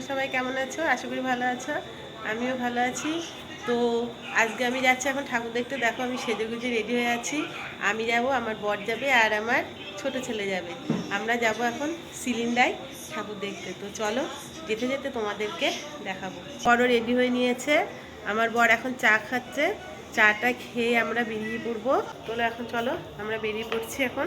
তোমরা সবাই কেমন আছো? আশা করি ভালো আছো। আমিও ভালো আছি। তো আজকে আমি যাচ্ছি এখন ঠাকুর দেখতে। দেখো আমি সেজে গুজে রেডি হয়ে আছি। আমি যাব, আমার বর যাবে আর আমার ছোট ছেলে যাবে। আমরা যাব এখন সিলিন্ডায় ঠাকুর দেখতে। তো চলো, যেতে যেতে তোমাদেরকে দেখাবো। বড় রেডি হয়ে নিয়েছে। আমার বর এখন চা খাচ্ছে। চাটা খেয়ে আমরা বেরিয়ে পড়ব। তোলো এখন, চলো, আমরা বেরিয়ে পড়ছি এখন।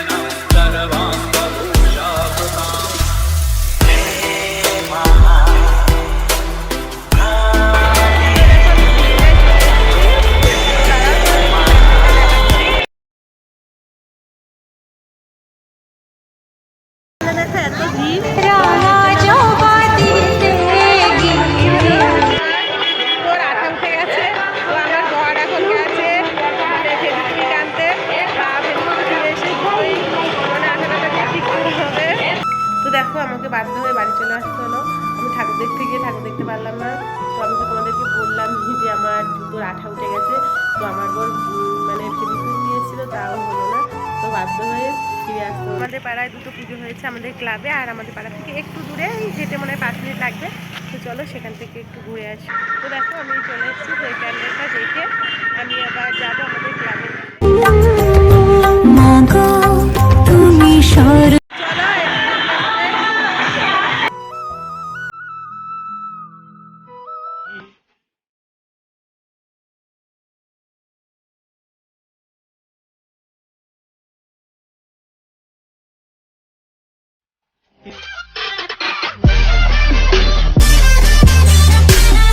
বাধ্য হয়ে বাড়ি চলে আসতে হলো। আমি ঠাকুর দেখতে গিয়ে ঠাকুর দেখতে পারলাম না। তো আমি তো তোমাদেরকে বললাম যে আমার জুতোর আঠা উঠে গেছে। তো আমার আমাদের পাড়ায় দুটো পুজো হয়েছে আমাদের ক্লাবে আর আমাদের পাড়া থেকে একটু দূরে যেতে মনে হয় পাঁচ মিনিট লাগবে। তো চলো সেখান থেকে একটু ঘুরে আসি। তো দেখো, আমি চলে এসেছি তো এই ক্যামেরাটা দেখে। আমি আবার যাব আমাদের ক্লাবে।